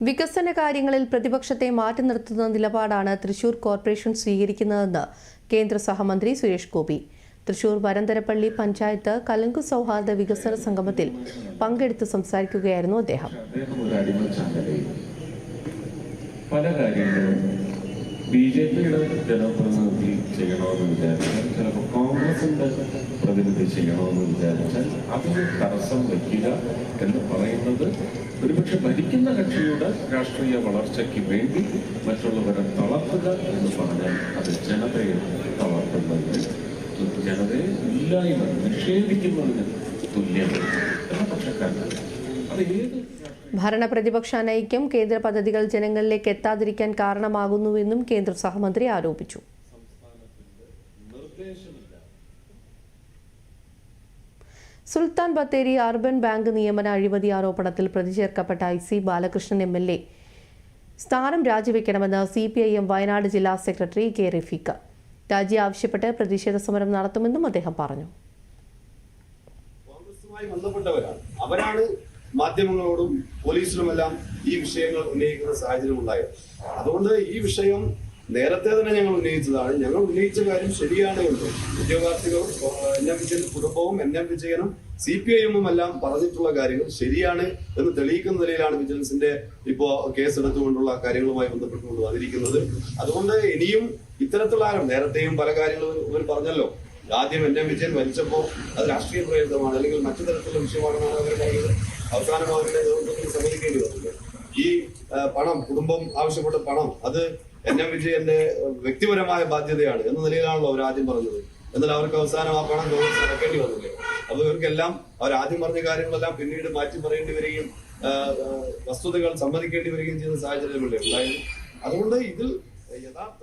വികസന കാര്യങ്ങളിൽ പ്രതിപക്ഷത്തെ മാറ്റി നിർത്തുന്ന നിലപാടാണ് തൃശൂർ കോർപ്പറേഷൻ സ്വീകരിക്കുന്നതെന്ന് കേന്ദ്ര സഹമന്ത്രി സുരേഷ് ഗോപി. തൃശൂർ വരന്തരപ്പള്ളി പഞ്ചായത്ത് കലങ്കു സൗഹാർദ്ദ വികസന സംഗമത്തിൽ പങ്കെടുത്ത് സംസാരിക്കുകയായിരുന്നു അദ്ദേഹം. പല കാര്യങ്ങളും ബി ജെ ജനപ്രതിനിധി എന്ന് ഒരുപക്ഷെ ഭരിക്കുന്ന കക്ഷിയുടെ രാഷ്ട്രീയ വളർച്ചയ്ക്ക് വേണ്ടി മറ്റുള്ളവരെ തളർത്തുക എന്ന് പറഞ്ഞാൽ അത് ജനതയെ തളർത്തുന്നതിന് ജനതയെ ഇല്ലായ്മ നിഷേധിക്കുന്നതിന് തുല്യമാണ് എന്ന പക്ഷക്കാരനാണ് അത് ഏത് ഭരണപ്രതിപക്ഷ അനൈക്യം കേന്ദ്ര പദ്ധതികൾ ജനങ്ങളിലേക്ക് എത്താതിരിക്കാൻ കാരണമാകുന്നുവെന്നും കേന്ദ്ര സഹമന്ത്രി ആരോപിച്ചു. നിർദ്ദേശമില്ല. സുൽത്താൻ ബത്തേരി അർബൻ ബാങ്ക് നിയമന അഴിമതി ആരോപണത്തിൽ പ്രതി ചേർക്കപ്പെട്ട I C Balakrishnan M L A. സ്ഥാനം രാജിവെക്കണമെന്ന് C P I M Wayanad ജില്ലാ സെക്രട്ടറി കെ റഫീഖ്. രാജി ആവശ്യപ്പെട്ട് പ്രതിഷേധ സമരം നടത്തുമെന്നും അദ്ദേഹം പറഞ്ഞു. അവരാണ് മാധ്യമങ്ങളോടും പോലീസിലുമെല്ലാം ഈ വിഷയങ്ങൾ ഉന്നയിക്കുന്ന സാഹചര്യം ഉണ്ടായത്. അതുകൊണ്ട് ഈ വിഷയം നേരത്തെ തന്നെ ഞങ്ങൾ ഉന്നയിച്ചതാണ്. ഞങ്ങൾ ഉന്നയിച്ച കാര്യം ശരിയാണ് എന്ന് ഉദ്യോഗാർത്ഥികൾ എൻ എം വിജയൻ കുടുംബവും എൻ എം വിജയനും സി പി ഐ എമ്മും എല്ലാം പറഞ്ഞിട്ടുള്ള കാര്യങ്ങൾ ശരിയാണ് എന്ന് തെളിയിക്കുന്ന നിലയിലാണ് വിജിലൻസിന്റെ ഇപ്പോ കേസ് എടുത്തുകൊണ്ടുള്ള കാര്യങ്ങളുമായി ബന്ധപ്പെട്ടുകൊണ്ട് വന്നിരിക്കുന്നത്. അതുകൊണ്ട് ഇനിയും ഇത്തരത്തിലുള്ള ആരും നേരത്തെയും പല കാര്യങ്ങളും ഇവർ പറഞ്ഞല്ലോ. ആദ്യം എൻ എം വിജയൻ മരിച്ചപ്പോൾ അത് രാഷ്ട്രീയ പ്രേരിതമാണ് അല്ലെങ്കിൽ മറ്റു തരത്തിലുള്ള വിഷയമാണെന്നാണ് അവർ പറയുന്നത്. അവസാനം അവരുടെ നേതൃത്വത്തിൽ സമ്മതിക്കേണ്ടി വന്നത് ഈ പണം കുടുംബം ആവശ്യപ്പെട്ട പണം അത് എൻ എം വിജയന്റെ വ്യക്തിപരമായ ബാധ്യതയാണ് എന്ന നിലയിലാണല്ലോ അവർ ആദ്യം പറഞ്ഞത്. എന്നാൽ അവർക്ക് അവസാനം ആ പണം ഗവൺമെന്റ് അടക്കേണ്ടി വന്നില്ലേ. അപ്പൊ ഇവർക്കെല്ലാം അവർ ആദ്യം പറഞ്ഞ കാര്യങ്ങളെല്ലാം പിന്നീട് മാറ്റി പറയേണ്ടി വരികയും വസ്തുതകൾ സമ്മതിക്കേണ്ടി വരികയും ചെയ്യുന്ന സാഹചര്യമല്ലേ ഉണ്ടായിരുന്നു അതുകൊണ്ട് ഇതിൽ യഥാർത്ഥ